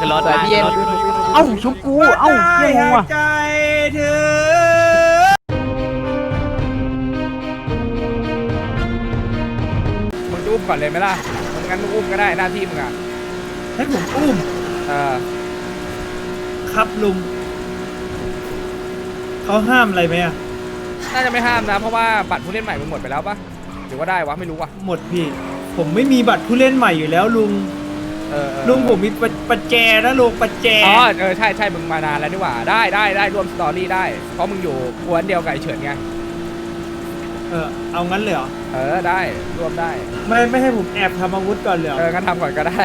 ขึ้นรถสวยมาพี่เย็นขึ้นรถเอ้าชุบกูเอ้าเฮียงงว่ะ ใจเธอ มึงจะอุ้มก่อนเลยไหมล่ะมึงงั้นมึงอุ้มก็ได้หน้าที่มึงอะให้ผมอุ้มเออครับลุงเขาห้ามอะไรไหมอะน่าจะไม่ห้ามนะ เพราะว่าบัตรผู้เล่นใหม่มึงหมดไปแล้วปะหรือว่าได้วะไม่รู้วะหมดพี่ ผมไม่มีบัตรผู้เล่นใหม่อยู่แล้วลุง เออเออลุงผมมีปะปัจแจนะลุงปัจแจอ๋อเออใช่ใช่มึงมานานแล้วนี่หว่าได้ได้ได้ร่วมสตอรี่ได้ เพราะมึงอยู่กวนเดียวกับไอ้เฉินไงเออเอางั้นเลยเหรอเออได้ร่วมได้ไม่ไม่ให้ผมแอบทำอาวุธก่อนเลยเหรอเอองั้นทำก่อนก็ได้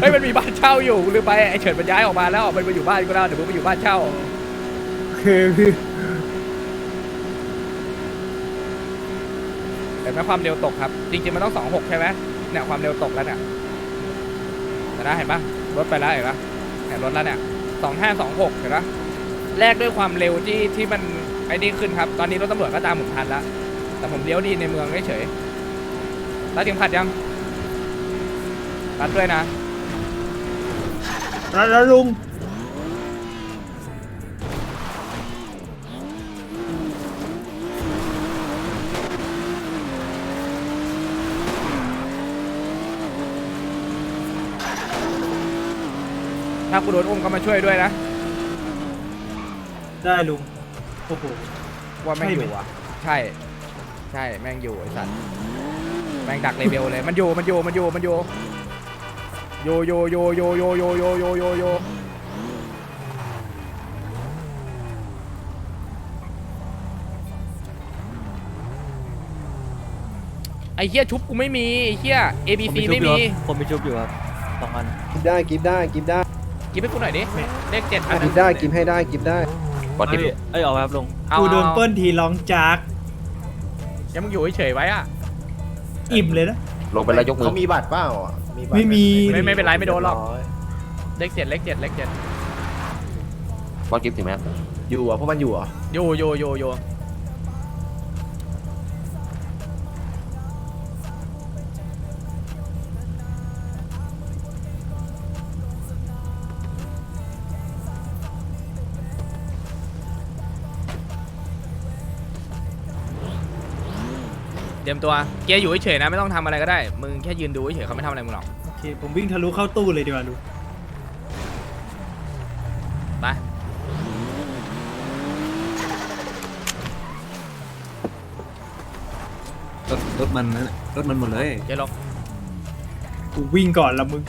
เฮ้ยมันมีบ้านเช่าอยู่กูลืมไปไอ้เฉินมันย้ายออกมาแล้วมันมาอยู่บ้านกูแล้วเดี๋ยวมึงไปอยู่บ้านเช่าคือคือเห็นไหมความเร็วตกครับ จริงๆมันต้องสองหกใช่ไหม เนี่ยความเร็วตกแล้วเนี่ยแต่นะเห็นปะรถไปแล้วเห็นปะเนี่ยรถแล้วเนี่ยสองห้าสองหกเห็นปะแลกด้วยความเร็วที่ที่มันไอ้นี่ขึ้นครับ ตอนนี้รถตำรวจก็ตามผมทันแล้ว แต่ผมเลี้ยวดีในเมืองเฉยรัดเข็มขัดยังรัดด้วยนะ แล้วแล้วลุง กูโดนอุ้มก็มาช่วยด้วยนะได้ลุงโอ้โห ว่าแม่งใช่อไหมยู่อะ ใช่ ใช่แม่งอยู่ไอ้สัตว์แม่งดักเลเวลเลยมันอยู่มันอยู่มันอยู่มันอยู่โยโยโยโยโยโยโยโยโยโยไอ้เหี้ยชุบกูไม่มีไอ้เหี้ย A B C ไม่มีผมไปชุบอยู่ครับสองอัน กิฟได้กิฟได้กิฟได้ กินให้กูหน่อยดิเลขเจ็ดอันกิฟได้กิฟให้ได้กิฟได้กดดิเอ้ยเอาครับลุงเอากูโดนเอาเปิ้ลทีร้องจากยังมึงอยู่เฉยๆไว้อะอิ่มเลยนะ ลงไปแล้วยกมือเขามีบัตรเปล่าอะบัตรไม่มี ไม่ไม่เป็นไรไม่โดนหรอกร้อยเลขเจ็ดเลขเจ็ดเลขเจ็ดบอสกิฟต์ถึงไหมครับอยู่อะพวกมันอยู่อะโยโยโยโย รียมตัวเกียร์อยู่เฉยๆนะไม่ต้องทำอะไรก็ได้ มึงแค่ยืนดูเฉยๆเขาไม่ทำอะไรมึงหรอก โอเค ผมวิ่งทะลุเข้าตู้เลยดีกว่าลุงไป รถรถมันนะรถมันหมดเลย เกียร์ลง กูวิ่งก่อนละมึง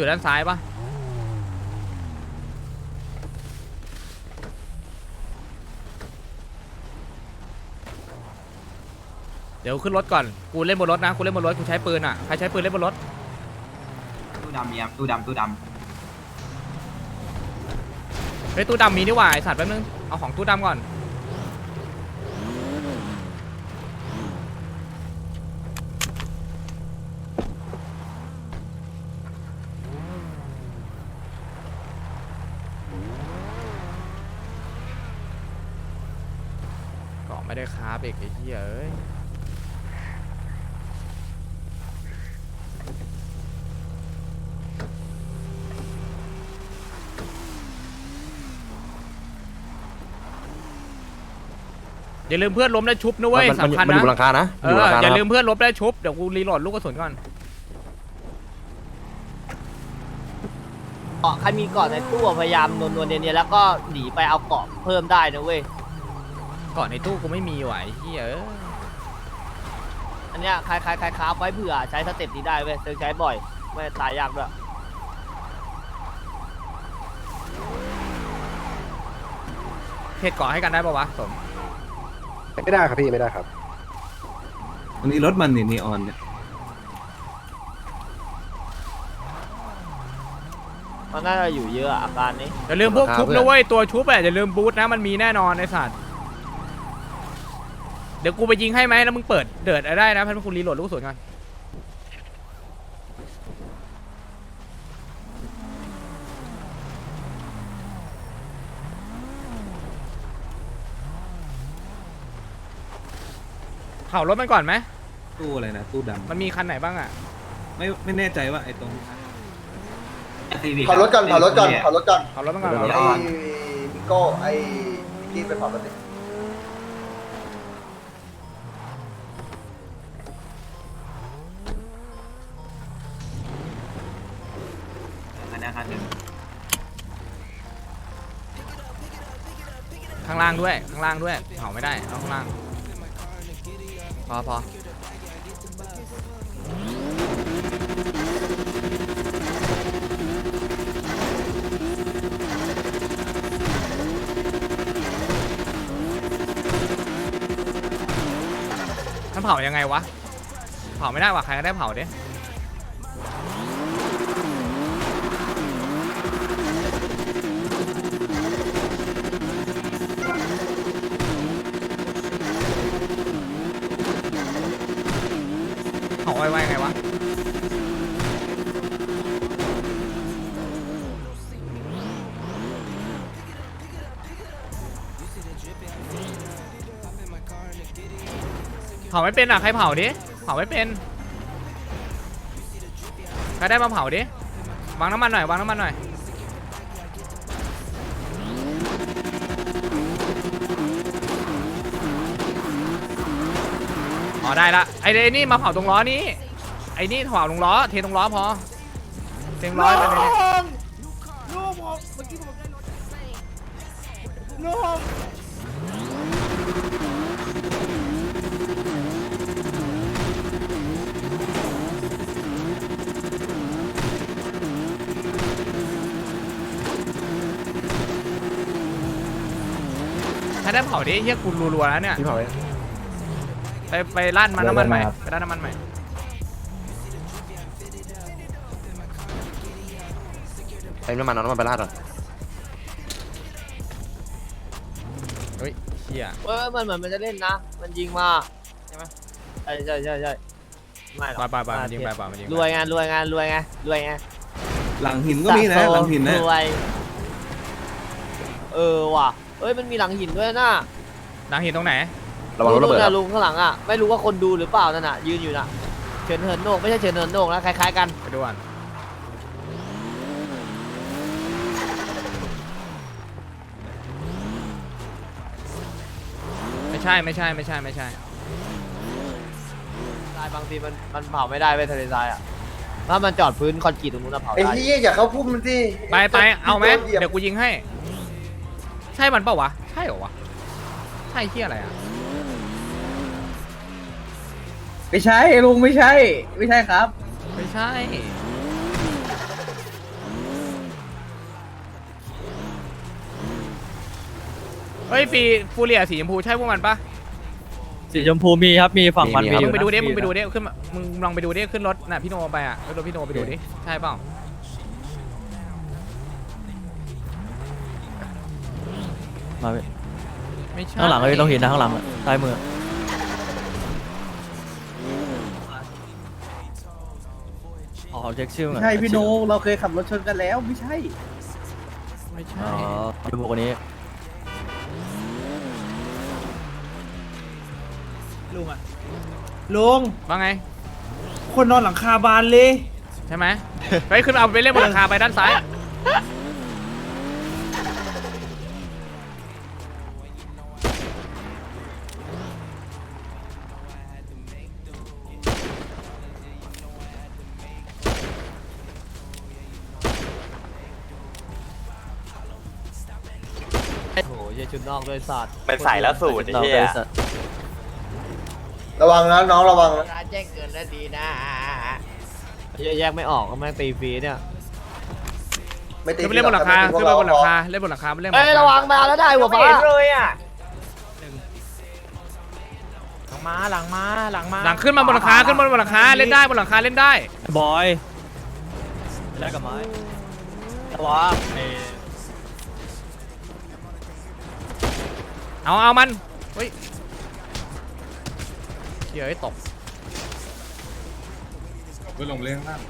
อยู่ด้านซ้ายปะเดี๋ยวขึ้นรถก่อน กูเล่นบนรถนะ กูเล่นบนรถ กูใช้ปืนอะ ใครใช้ปืนเล่นบนรถ ตู้ดำมีครับตู้ดำตู้ดเฮ้ยตู้ดำมีนี่หว่าไอสัตว์แป๊บนึง เอาของตู้ดำก่อน เกาะ ไม่ได้คราบอีกไอ้เหี้ยเอ้ยอย่าลืมเพื่อนล้มแล้วชุบนะเว้ยมันมันสำคัญมันอยู่บนหนะลังคานะเออยู่บนหอลังคาอย่านะลืมเพื่อนล้มแล้วชุบเดี๋ยวกูรีโหลดลูกกระสุนก่อนเกาะใครมีเกาะในตู้อะพยายามนวลๆเนียนๆแล้วก็หนีไปเอาเกาะเพิ่มได้นะเว้ย ก่อนในตู้กูไม่มีว่ะไอ้เหี้ยเอ้ยอันเนี้ยใครใครใครคราฟไว้เผื่อใช้สเต็ปนี้ได้เว้ยเซิร์ฟใช้บ่อยไม่ตายยากด้วยเพจเกาะให้กันได้ปะวะสมไม่ได้ครับพี่ไม่ได้ครับอันนี้รถมันนี่นีออนเนี่ยมันน่าจะอยู่เยอะอะอาการนี้อย่าลืมพวกราคาชุบเพื่อนนะเว้ยตัวชุบอะอย่าลืมบูทนะมันมีแน่นอนในสัตว์ เดี๋ยวกูไปยิงให้ไหมแล้วมึงเปิดเดือดได้นะพันคุณรีโหลดลูกกระสุนก่อนเผารถมันก่อนไหมตู้อะไรนะตู้ดำมันมีคันไหนบ้างอะไม่ไม่แน่ใจว่าไอ้ตรงเผารถก่อนเผารถก่อนเผารถก่อนเผารถมันก่อนไอ้พิโก้ไอ้พี่ไปเผารถดิางล่างด้วย ข้างล่างด้วยเผาไม่ได้เอาข้างล่าง พอพอมันเผายังไงวะ เผาไม่ได้วะใครก็ได้เผาดิ ไวๆไงวะเผาไม่เป็นอะใครเผาดิเผาไม่เป็นใครได้มาเผาดิวางน้ำมันหน่อยวางน้ำมันหน่อยอ๋อได้ละไอ้เรนี่มาเผาตรงล้อนี้ อ้นี่เผาตรงล้อ เทตรงล้อพอ เทตรงล้อไปเลยลูกผมเมื่อกี้ผมได้รถลูกใครได้เผาดิเฮียกูรัวๆแล้วเนี่ยพี่เผาไว้ไปไปร้านมันน้ำมันใหม่ไปร้านน้ำมันใหม่ เติมน้ำมันเอาน้ำมันไปราดก่อนเฮ้ยเฮียเออมันเหมือนมันจะเล่นนะ มันยิงมา ใช่ไหมใช่ใช่ใช่ใช่ไม่หรอกไปไปไปมันยิงไปไปมันยิงไปรวยไงรวยไงรวยไงรวยไงหลังหินก็มีนะสโซหลังหินนะรวยเออว่ะเอ้ยมันมีหลังหินด้วยนะนางเห็นตรงไหนระวังรถระเบิดนู่นครัน่ะบลุงข้างหลังอะไม่รู้ว่าคนดูหรือเปล่านั่นน่ะยืนอยู่น่ะเฉินเหินโหนกไม่ใช่เฉินเหินโหนกนะคล้ายๆกันไปดูก่อน ไม่ใช่ไม่ใช่ไม่ใช่ไม่ใช่ ทรายบางทีมันมันเผาไม่ได้เว้ยทะเลทรายอะ ถ้ามันจอดพื้นคอนกรีตตรงนู้นนะเผาไอ้ได้เหี้ยอย่าเข้าพุ่มมันสิไปไปเอาไหมโดนหยียบเดี๋ยวกูยิงให้ ใช่มันเปล่าวะ ใช่เหรอวะ ใช่เที่ยอะไรอะ ไม่ใช่ลุงไม่ใช่ ไม่ใช่ครับ ไม่ใช่ เฮ้ยฟีฟูเรียสีชมพูใช่พวกมันปะสีชมพูมีครับมีฝั่งมันมีอมึยู่งไปดูดินะมึงไปดูดิขึ้นมามึงลองไปดูดิขึ้นรถน่ะพี่โนไปอะขึ้นรถพี่โนไปดูดิใช่เปล่ามาเว้ยไม่ใช่ข้างหลังเลยต้องเห็นนะข้างหลังอะซ้ายมืออ๋อเช็คชื่อก่อนใช่พี่โนเราเคยขับรถชนกันแล้วไม่ใช่ไม่ใช่อ๋อดูพวกนี้ ลุงอะลุงว่าไง คนนอนหลังคาบานเลย ใช่ไหมไปขึ้นเอาไปเล่นบนหลังคาไปด้านซ้าย โอ้โหเหี้ยชุดนอกด้วยสัตว์มันใส่แล้วสูตรไอ้เราเหี้ไปยสัตว์ระ วังนะน้องระวังนะร้านแจ้งเกินแล้วดีนะแยกไม่ออกก็แม่งตีฟรีเนี่ยไม่ตีขึ้นไปเล่นบนหลังคาพี่ขึ้นไปบนหลังคาเล่นบนหลังคาไม่เล่นบนหเอ้ลัยงคาระวังมาแล้วได้หัวฟ้าเลยอะหลังมาหลังมาหลังมาหลังขึ้นมาบนหลังคาขึ้นมาบนหลังคาเล่นได้บนหลังคาเล่นได้ บอยได้กับไม้ระวังไอ้เอาเอามันเฮ้ย เดี๋ยวไอ้ตกไปลงเล่นล่าง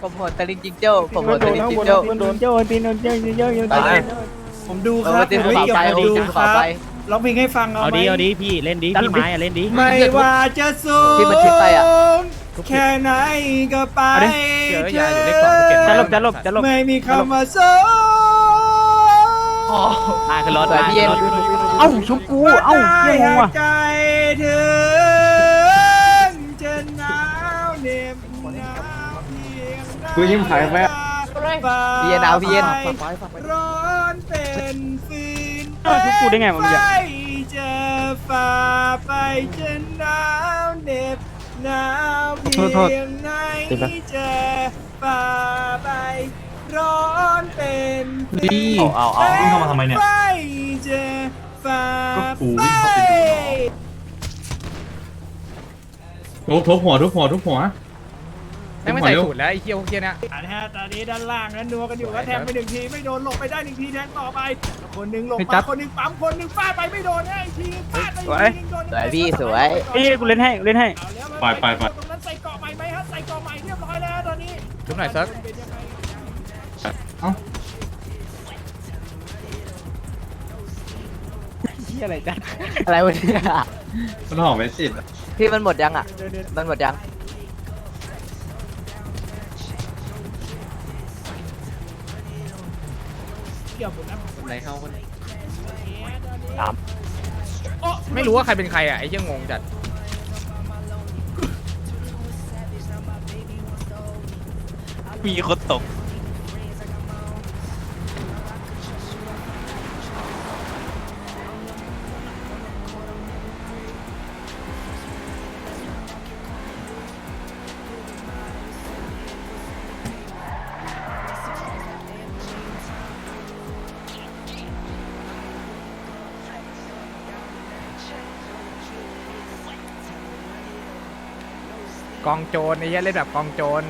ผมโหดตะลิงจิงโจ้ผมโหดตะลิงจิงโจ้โดนโจ้ตีนโดนโจ้โจ้โจ้โจ้ตายผมดูเอคอรับอตีนผมเป่าไม่เกี่ยวไปกับโอ้ดูตีนครัเป่าบไปร้องเพลงให้ฟังเอาเอาไหมดีเอาดีพี่เล่นดีพี่ไม้อะเล่นดีไม่ว่าจะสูงที่มันชิดไปอะแค่ไหนก็ไปเอาดิเดี๋ยวอย่าอยู่เลขสองเก็บไว้จะหลบจะหลบจะหลบไม่มีคำว่าโซมาขึ้นรถสวยมาพี่เย็นขึ้นรถเอ้าชมพูเอ้าได้เรื่องงงหายว่ะใจถึง กูยิ้มหายไปพี่เย็นเอาพี่เย็นร้อนเป็นฟืนเออทุกกูได้ไงวะมึงเนี่ย ไฟจะฝ่าไปจะหนาวเหน็บหนาวเพียงไหนจะฝ่าไปร้อนเป็นฟืนเอาเอาเอาวิ่งเข้ามาทำไมเนี่ยไฟจะฝ่าก็กูไปวิ่งเข้าไปดูทุบทุบหัวทุบหัวทุบหัว แม่งไม่ใส่สูตรแล้วไอ้เคี้ยวพวกเคี้ยเนี่ยอะนะฮะตอนนี้ด้านล่างนั้นนัวกันอยู่ก็แทงไปหนึ่งทีไม่โดนหลบไปได้หนึ่งทีแทงต่อไป คนหนึ่งหลบมาคนหนึ่งปั๊มคนหนึ่งฟาดไปไม่โดนนะอีกทีฟาดไปอีกทีหนึ่งโดนสวยพี่สวยเอ้ยกูเล่นให้เล่นให้เอาแล้วไปไปไปตรงนั้นใส่เกาะใหม่ไหมฮะใส่เกาะใหม่เรียบร้อยแล้วตอนนี้ชุบหน่อยเซิร์ฟเป็นยังไงเอ้าที่อะไรจัดอะไรวะเนี่ยมันหอมไม่สิทธิ์พี่มันหมดยังอะมันหมดยัง เกี่ยวผมนะไหนเข้าคนไม่รู้ว่าใครเป็นใครอะไอ้เคี้ยงงจัดมีคนตก กองโจรไอ้เหี้ยเล่นแบบกองโจร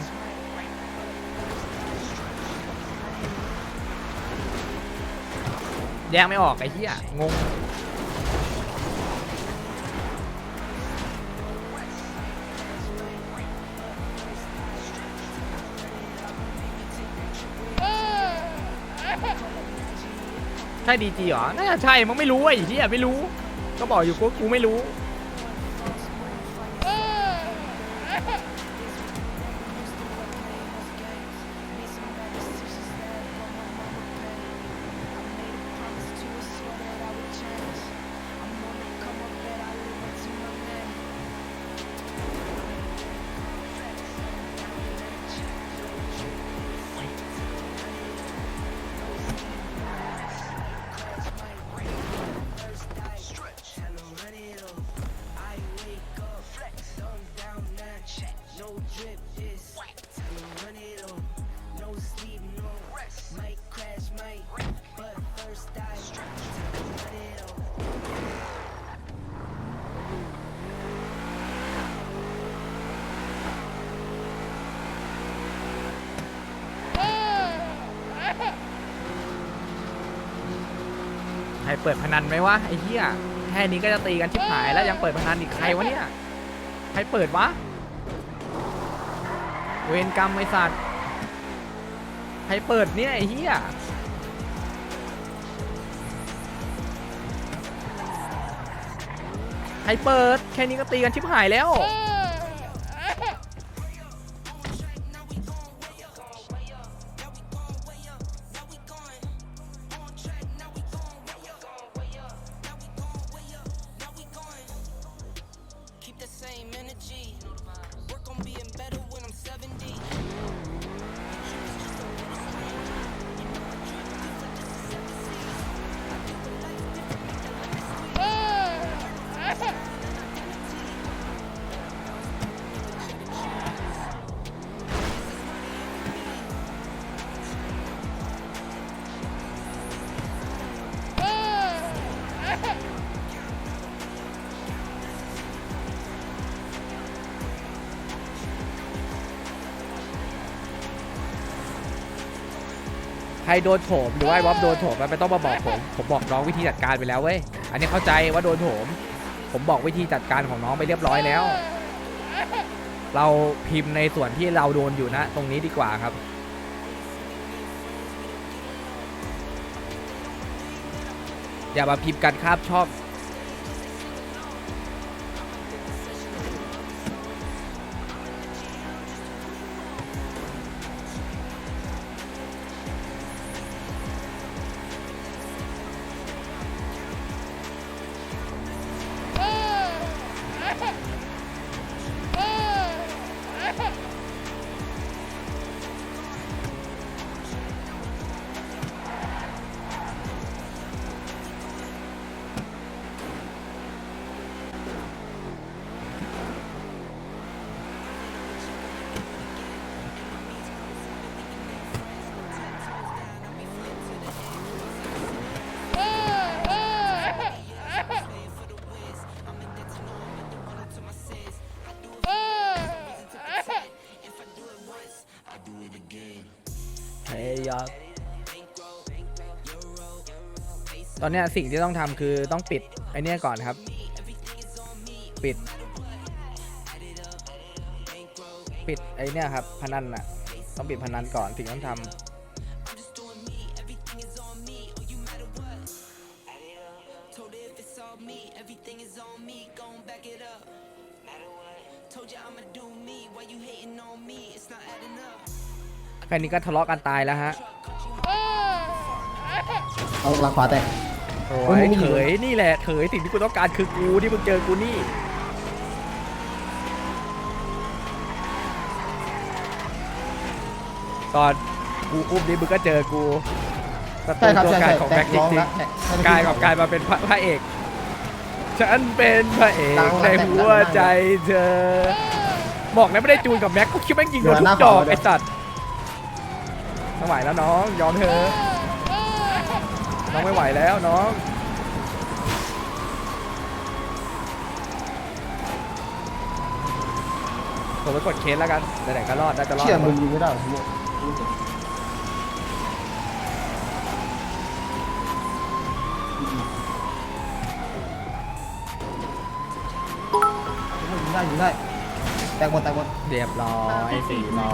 แยกไม่ออกไอ้เหี้ยงงใช่ดีจีเหรอ น่าจะใช่มึงไม่รู้ไอ้เหี้ยไม่รู้ ก็บอกอยู่กูกูไม่รู้ เปิดพนันไหมวะไอ้เหี้ยแค่นี้ก็จะตีกันชิบหายแล้วยังเปิดพนันอีกใครวะเนี่ยใครเปิดวะเวรกรรมไอสัตว์ใครเปิดเนี่ยไอ้เหี้ยใครเปิดแค่นี้ก็ตีกันชิบหายแล้ว ใครโดนโถมหรือว่าไอ้บ๊อบโดนโถมมันไม่ต้องมาบอกผม ผมบอกน้องวิธีจัดการไปแล้วเว้ย อันนี้เข้าใจว่าโดนโถม ผมบอกวิธีจัดการของน้องไปเรียบร้อยแล้ว เราพิมพ์ในส่วนที่เราโดนอยู่นะ ตรงนี้ดีกว่าครับ อย่ามาพิมพ์กันครับชอบ ตอนเนี้ยสิ่งที่ต้องทำคือต้องปิดไอเนี้ยก่อนครับ ปิด ปิดไอเนี้ยครับพนันน่ะ ต้องปิดพนันก่อนถึงต้องทำแค่นี้ก็ทะเลาะกันตายแล้วฮะ เอาหลังขวาแตก โอ้ยเขยนี่แหละเขยสิ่งที่กูต้องการคือกูที่มึงเจอกูนี่ตอนกูอุ้มนี่มึงก็เจอกูศัตรูใช่ครับตัวใช่กาใช่ยของแตแบ็กคจร้องริงแล้วแตกๆกลายกับกลายมาเป็นพระพระเอก ฉันเป็นพระเอกดังในแล้วหัวใจเธอ บอกแล้วไม่ได้จูนกับแม็กกูคิดแม่งยิงโดนเหลืทุอกหน้าดอกขวาด้วยไอ้สัตว์ไม่ไหวแล้วน้องยอมเธอะ น้องไม่ไหวแล้วน้องผมไปกดเคสแล้วกันไหนๆก็รอดน่าจะรอดเชี่ยมึงยิงไม่ได้หรอพี่โมยิงได้ยิงได้แตกหมดแตกหมดเรียบร้อยสี่ล้อ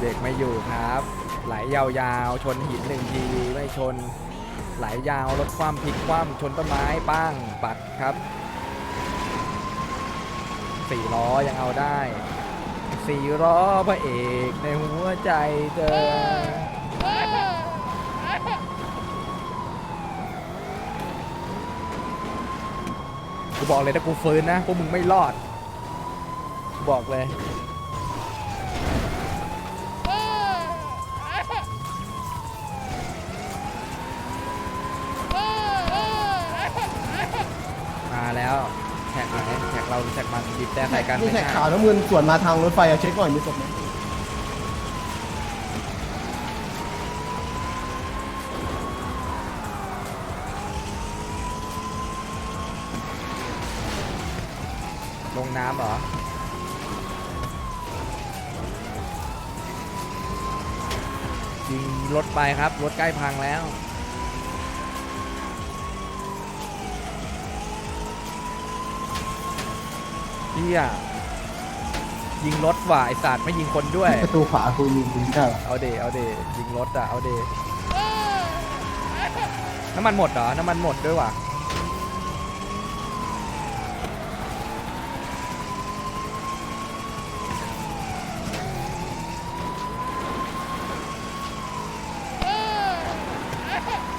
เด็กไม่อยู่ครับ ไหลยาวๆ ชนหินหนึ่งทีไม่ชน ไหลยาวลดความพลิกคว่ำชนต้นไม้ป้างปัดครับสี่ล้อยังเอาได้สี่ล้อพระเอกในหัวใจเธอกูบอกเลยถ้ากูฟื้นนะพวกมึงไม่รอดบอกเลย มาแล้วแท็กไหนแท็ก เราหรือแท็กมันบีบแต่ใส่กันนี่ไม่แท็กใช่ขาวน้ำเงินส่วนมาทางรถไฟอะเช็คหน่อยมีศพไหมลงน้ำเหรอ ยิงรถไปครับ รถใกล้พังแล้ว เฮียยิงรถว่ะไอสัตว์ไม่ยิงคนด้วย ประตูขวากูยิงยิงได้หรอเอาเดเอาเดยิงรถอะเอาเดน้ำมันหมดเหรอ น้ำมันหมดด้วยว่ะ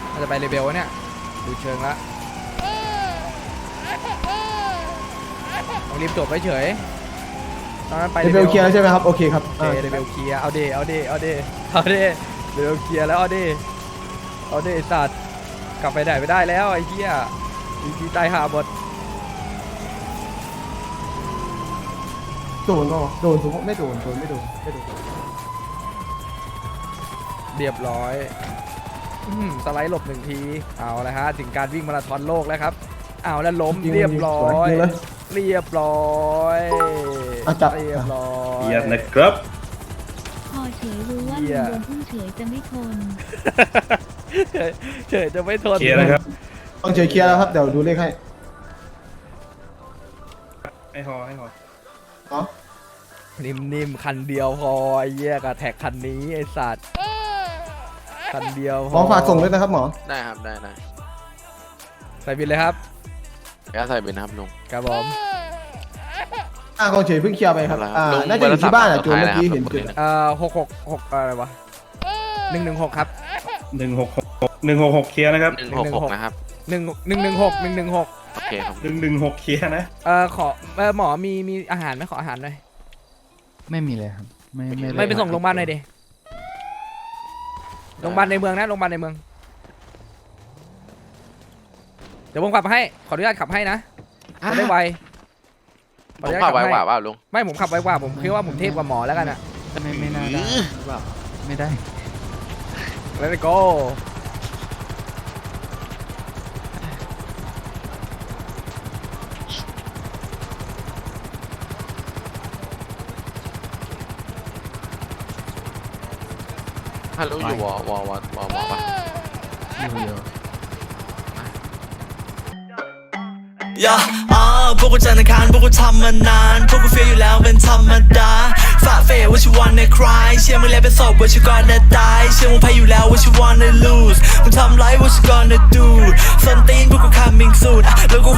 เราจะไปเรเบลวะเนี่ย ดูเชิงละ รีบจบไว้เฉยตอนนั้นไปเดเบลเคลียร์แล้วใช่ไหมครับ โอเคครับโอเคเรเบลเคลียร์เอาเดเอาเดเอาเดเอาเดเรเบลเคลียร์แล้วเอาเดเอาเดไอ้สัตว์กลับไปไหนไม่ได้แล้วไอ้เหี้ยดีทีตายหาหมดโดนก็โดนสมมติไม่โดนโดนไม่โดนไม่โดนเรียบร้อยอื้อหือสไลด์หลบหนึ่งทีเอาละฮะถึงการวิ่งมาราธอนโลกแล้วครับเอาแล้วล้มยิงเรียบร้อย ยิงเลย เรียบร้อยอะจับ เรียบร้อยเยียนะครับ พอเฉยรู้ว่าเหี้มึงยโดนพึ่งเฉยจะไม่ทนเฉยเฉยจะไม่ทน เคลียร์นะครับ ต้องเฉยเคลียร์แล้วครับ เดี๋ยวดูเลขให้ให้หอให้หออ๋อนิ่มๆ คันเดียวพอไอ้เหี้ยกับแท็กคันนี้ไอ้สัตว์ คันเดียวหมอฝากส่งด้วยนะครับหมอ ได้ครับ ได้ได้ใส่บินเลยครับ เดี๋ยวใส่เป็นนะครับลุง ครับผม อ่ากองเฉยเพิ่งเคลียร์ไปครับเอาละครับอ่า ลงน่าจะอยู่ที่บ้านอะเบจูอร์นโทรศัพท์เมื่อกี้เห็นสุดจุดท้ายนะครับเอ่อหกหกหกอะไรวะหนึ่งหนึ่งหกครับหนึ่งหกหกหนึ่งหกหกเคลียร์นะครับหนึ่งหกหกนะครับ หนึ่งหนึ่งหนึ่งหกหนึ่งหนึ่งหกโอเคครับหนึ่งหนึ่งหกเคลียร์นะ เอ่อขอเอ่อหมอมีมีอาหารไหมขออาหารหน่อยไม่มีเลยครับ ไม่ไม่ไม่ไปส่งโรงพยาบาลหน่อยดิโรงพยาบาลในเมืองนะโรงพยาบาลในเมือง เดี๋ยวผมขับให้ ขออนุญาตขับให้นะจะได้ไวขผออมนุญาตขับไว้ให้กว่าเปล่าลุงไม่ผมขับไวกว่า ผมคิดว่าผมเทพกว่าหมอแล้วกันอะไม่ไม่น่าได้ไม่ได้ แล้วโก้ฮัลโหลอยู่วอวอวอวอวอปะอยู่อยู่ ย่าอ่าพวกกูจันทร์อังคารพวกกูทำมานาน พวกกูเฟียอยู่แล้วเป็นธรรมดาฝ่าเฟว่าชิวันในคลายเชื่อมึงแล้วเป็นศพว่าชิวันในตาย เชื่อมึงแพ้อยู่แล้วว่าชิวันใน lose มึงทำไรว่าชิวันใน do ส้นตีนพวกกู coming soon แล้วกู